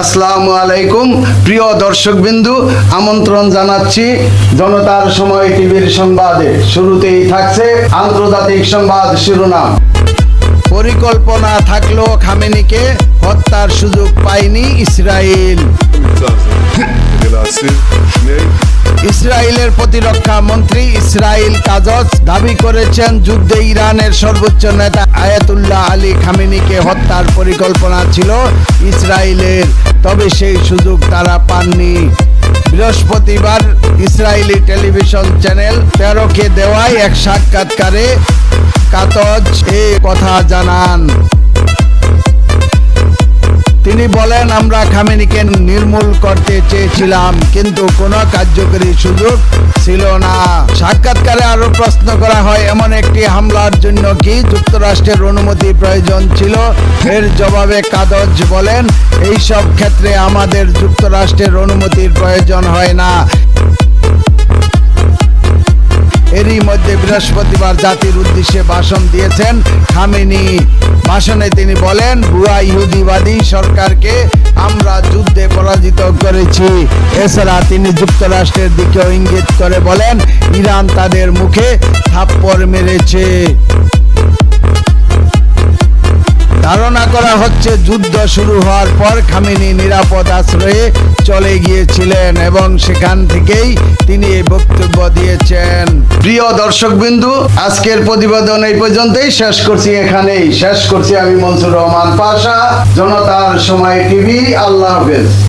আসসালামু আলাইকুম। প্রিয় দর্শকবিন্দু, আমন্ত্রণ জানাচ্ছি জনতার সময় টিভির সংবাদে। শুরুতেই থাকছে আন্তর্জাতিক সংবাদ শিরোনাম। পরিকল্পনা থাকলেও খামেনিকে হত্যার সুযোগ পায়নি ইসরায়েল ইসরায়েলের প্রতিরক্ষা মন্ত্রী ইসরায়েল কাজজ দাবি করেছেন, যুদ্ধে ইরানের সর্বোচ্চ নেতা আয়াতুল্লাহ আলী খামেনিকে হত্যার পরিকল্পনা ছিল ইসরায়েলের, তবে সেই সুযোগ তারা পাননি। বৃহস্পতিবার ইসরায়েলি টেলিভিশন চ্যানেল তেরোকে দেওয়ায় এক সাক্ষাৎকারে কাতজ এ কথা জানান। তিনি বলেন, আমরা খামেনিকে নির্মূল করতে চেয়েছিলাম, কিন্তু কোনো কার্যকরী সুযোগ ছিল না। সাক্ষাৎকারে আরও প্রশ্ন করা হয়, এমন একটি হামলার জন্য কি যুক্তরাষ্ট্রের অনুমতি প্রয়োজন ছিল? এর জবাবে কাদজ বলেন এই সব ক্ষেত্রে আমাদের যুক্তরাষ্ট্রের অনুমতির প্রয়োজন হয় না। এরই মধ্যে বৃহস্পতিবার জাতির উদ্দেশ্যে ভাষণ দিয়েছেন খামেনি। ভাষণে তিনি বলেন ভুয়া ইহুদিবাদী সরকারকে আমরা যুদ্ধে পরাজিত করেছি। এছাড়া তিনি যুক্তরাষ্ট্রের দিকেও ইঙ্গিত করে বলেন, ইরান তাদের মুখে থাপ্পড় মেরেছে। হচ্ছে যুদ্ধ শুরু হওয়ার পর খামিনি নিরাপদ আশ্রয়ে চলে গিয়েছিলেন এবং সেখান থেকেই তিনি এই বক্তব্য দিয়েছেন। প্রিয় দর্শক বিন্দু আজকের প্রতিবেদন এই পর্যন্তই। শেষ করছি এখানেই। শেষ করছি আমি মনসুর রহমান পাশা, জনতার সময় টিভি। আল্লাহ হাফেজ।